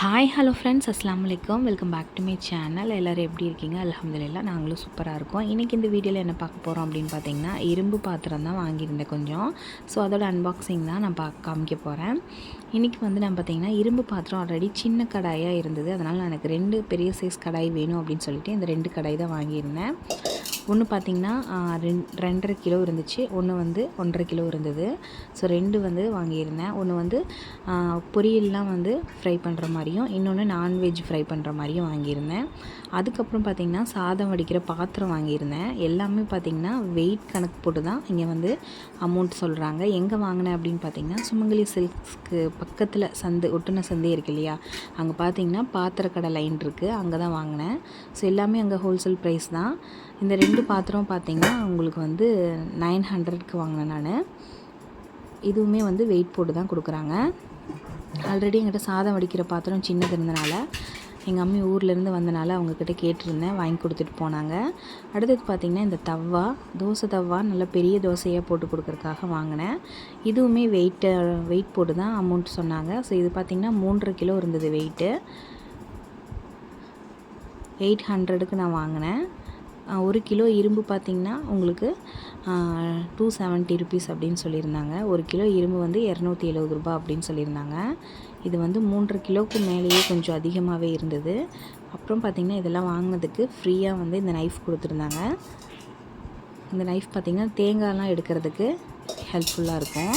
Hi hello friends அஸ்லாம் வலைக்கம் welcome back to my channel எல்லோரும் எப்படி இருக்கீங்க? அலமதுல்லா நாங்களும் சூப்பராக இருக்கோம். இன்றைக்கி இந்த வீடியோவில் என்ன பார்க்க போகிறோம் அப்படின்னு பார்த்தீங்கன்னா இரும்பு பாத்திரம் தான் வாங்கியிருந்தேன் கொஞ்சம். ஸோ அதோட அன்பாக்சிங் தான் நான் பா காமிக்க போகிறேன் இன்றைக்கி வந்து நான் பார்த்தீங்கன்னா இரும்பு பாத்திரம் ஆல்ரெடி சின்ன கடாயாக இருந்தது. அதனால் எனக்கு ரெண்டு பெரிய சைஸ் கடாய் வேணும் அப்படின்னு சொல்லிட்டு இந்த ரெண்டு கடாய் தான் வாங்கியிருந்தேன். ஒன்று பார்த்திங்கன்னா ரெண் ரெண்டரை கிலோ இருந்துச்சு. ஒன்று வந்து ஒன்றரை கிலோ இருந்தது. ஸோ ரெண்டு வந்து வாங்கியிருந்தேன். ஒன்று வந்து பொரியல்லாம் வந்து ஃப்ரை பண்ணுற மாதிரி மாதிரியும் இன்னொன்று நான்வெஜ் ஃப்ரை பண்ணுற மாதிரியும் வாங்கியிருந்தேன். அதுக்கப்புறம் பார்த்திங்கன்னா சாதம் வடிக்கிற பாத்திரம் வாங்கியிருந்தேன். எல்லாமே பார்த்திங்கன்னா வெயிட் கணக்கு போட்டு தான் இங்கே வந்து அமௌண்ட் சொல்கிறாங்க எங்கே வாங்கினேன் அப்படின்னு பார்த்திங்கன்னா சுமங்கலி சில்க்ஸ்க்கு பக்கத்தில் சந்து ஒட்டுன சந்தே இருக்கு இல்லையா? அங்கே பார்த்திங்கன்னா பாத்திரக்கடை லைன் இருக்குது அங்கே தான் வாங்கினேன். ஸோ எல்லாமே அங்கே ஹோல்சேல் ப்ரைஸ் தான். இந்த ரெண்டு பாத்திரம் பார்த்திங்கன்னா உங்களுக்கு வந்து நைன் ஹண்ட்ரட்க்கு வாங்கினேன் நான். இதுவுமே வந்து வெயிட் போட்டு தான் கொடுக்குறாங்க. ஆல்ரெடி எங்கிட்ட சாதம் வடிக்கிற பாத்திரம் சின்னது இருந்தனால எங்கள் அம்மி ஊர்லேருந்து வந்தனால அவங்கக்கிட்ட கேட்டிருந்தேன் வாங்கி கொடுத்துட்டு போனாங்க. அடுத்தது பார்த்திங்கன்னா இந்த தவா தோசை தவா நல்லா பெரிய தோசையாக போட்டு கொடுக்குறக்காக வாங்கினேன். இதுவுமே வெயிட்டு வெயிட் போட்டு தான் அமௌண்ட் சொன்னாங்க. ஸோ இது பார்த்திங்கன்னா மூன்றரை கிலோ இருந்தது வெயிட்டு எயிட் ஹண்ட்ரடுக்கு நான் வாங்கினேன். ஒரு கிலோ இரும்பு பார்த்திங்கன்னா உங்களுக்கு டூ செவன்ட்டி ருபீஸ் அப்படின்னு சொல்லியிருந்தாங்க. ஒரு கிலோ இரும்பு வந்து இரநூத்தி எழுபது ரூபா அப்படின்னு சொல்லியிருந்தாங்க. இது வந்து மூன்றரை கிலோவுக்கு மேலேயே கொஞ்சம் அதிகமாகவே இருந்தது. அப்புறம் பார்த்திங்கன்னா இதெல்லாம் வாங்கினதுக்கு ஃப்ரீயாக வந்து இந்த நைஃப் கொடுத்துருந்தாங்க. இந்த நைஃப் பார்த்திங்கன்னா தேங்காய்லாம் எடுக்கிறதுக்கு ஹெல்ப்ஃபுல்லாக இருக்கும்.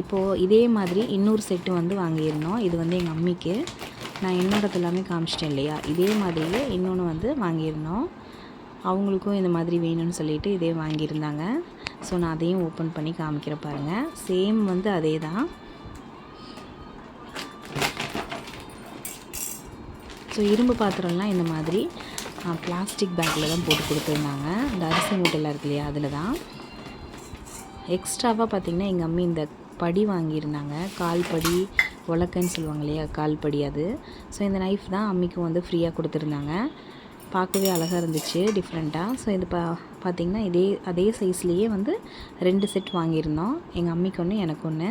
இப்போது இதே மாதிரி இன்னொரு செட்டு வந்து வாங்கியிருந்தோம். இது வந்து எங்கள் அம்மிக்கு. நான் என்னோடது எல்லாமே காமிச்சிட்டேன் இல்லையா? இதே மாதிரியே இன்னொன்று வந்து வாங்கியிருந்தோம். அவங்களுக்கும் இந்த மாதிரி வேணும்னு சொல்லிட்டு இதே வாங்கியிருந்தாங்க. ஸோ நான் அதையும் ஓப்பன் பண்ணி காமிக்கிற பாருங்கள் சேம் வந்து அதே தான் ஸோ இரும்பு பாத்திரம்லாம் இந்த மாதிரி பிளாஸ்டிக் பேக்கில் தான் போட்டு கொடுத்துருந்தாங்க. இந்த அரிசி மூட்டையில் இருக்கு இல்லையா அதில் தான் எக்ஸ்ட்ராவாக பார்த்திங்கன்னா எங்கள் அம்மி இந்த படி வாங்கியிருந்தாங்க. கால் படி உலக்கன்னு சொல்லுவாங்க இல்லையா கால்படி அது ஸோ இந்த நைஃப் தான் அம்மிக்கும் வந்து ஃப்ரீயாக கொடுத்துருந்தாங்க. பார்க்கவே அழகாக இருந்துச்சு டிஃப்ரெண்ட்டாக ஸோ இது பா பார்த்திங்கன்னா இதே அதே சைஸ்லேயே வந்து ரெண்டு செட் வாங்கியிருந்தோம். எங்கள் அம்மிக்கு ஒன்று எனக்கு ஒன்று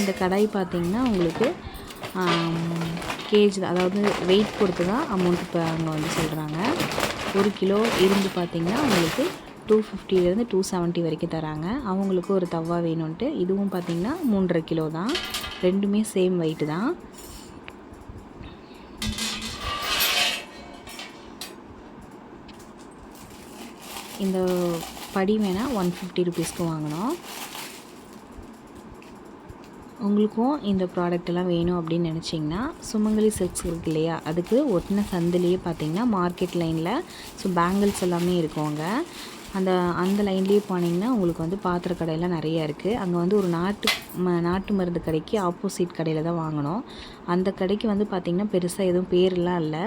இந்த கடாய் பார்த்திங்கன்னா உங்களுக்கு கேஜ் அதாவது வெயிட் பொறுத்து தான் அமௌண்ட் இப்போ அங்கே வந்து சொல்கிறாங்க ஒரு கிலோ இருந்து பார்த்திங்கன்னா உங்களுக்கு டூ ஃபிஃப்டிலேருந்து டூ செவன்ட்டி வரைக்கும் தராங்க. அவங்களுக்கும் ஒரு தவா வேணும்ன்ட்டு. இதுவும் பார்த்திங்கன்னா மூன்றரை கிலோ தான். ரெண்டுமே சேம் வெயிட்டு தான். இந்த படி வேணால் ஒன் ஃபிஃப்டி ருபீஸ்க்கு வாங்கினோம் உங்களுக்கும் இந்த ப்ராடக்ட் எல்லாம் வேணும் அப்படின்னு நினச்சிங்கன்னா சுமங்கலி சில்க்ஸ் இருக்கு இல்லையா? அதுக்கு ஒட்டின சந்திலேயே பார்த்தீங்கன்னா மார்க்கெட் லைனில் ஸோ பேங்கிள்ஸ் எல்லாமே இருக்கும் அங்கே. அந்த அந்த லைன்லேயே போனீங்கன்னா உங்களுக்கு வந்து பாத்திர கடையெல்லாம் நிறையா இருக்குது அங்கே வந்து ஒரு நாட்டு ம நாட்டு மருந்து கடைக்கு ஆப்போசிட் கடையில் தான் வாங்கினோம் அந்த கடைக்கு வந்து பார்த்திங்கன்னா பெருசாக எதுவும் பேரெலாம் இல்லை.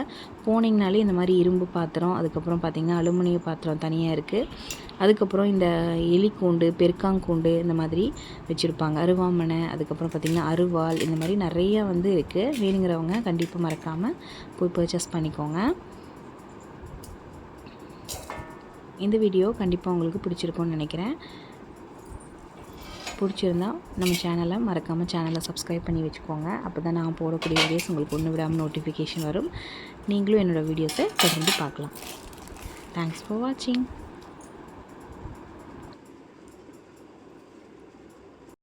போனீங்கனாலே இந்த மாதிரி இரும்பு பாத்திரம் அதுக்கப்புறம் பார்த்திங்கன்னா அலுமினிய பாத்திரம் தனியாக இருக்குது அதுக்கப்புறம் இந்த எலிக்கூண்டு பெருக்காங்கூண்டு இந்த மாதிரி வச்சுருப்பாங்க. அருவாமனை அதுக்கப்புறம் பார்த்திங்கன்னா அருவாள் இந்த மாதிரி நிறையா வந்து இருக்குது வேணுங்கிறவங்க கண்டிப்பாக மறக்காமல் போய் பர்ச்சேஸ் பண்ணிக்கோங்க. இந்த வீடியோ கண்டிப்பாக உங்களுக்கு பிடிச்சிருக்கும்னு நினைக்கிறேன். பிடிச்சிருந்தா நம்ம சேனலை மறக்காமல் சேனலை சப்ஸ்கிரைப் பண்ணி வச்சுக்கோங்க. அப்போ தான் நான் போடக்கூடிய வீடியோஸ் உங்களுக்கு ஒன்று விடாமல் நோட்டிஃபிகேஷன் வரும். நீங்களும் என்னோடய வீடியோஸை தொடர்ந்து பார்க்கலாம். தேங்க்ஸ் ஃபார் வாட்சிங்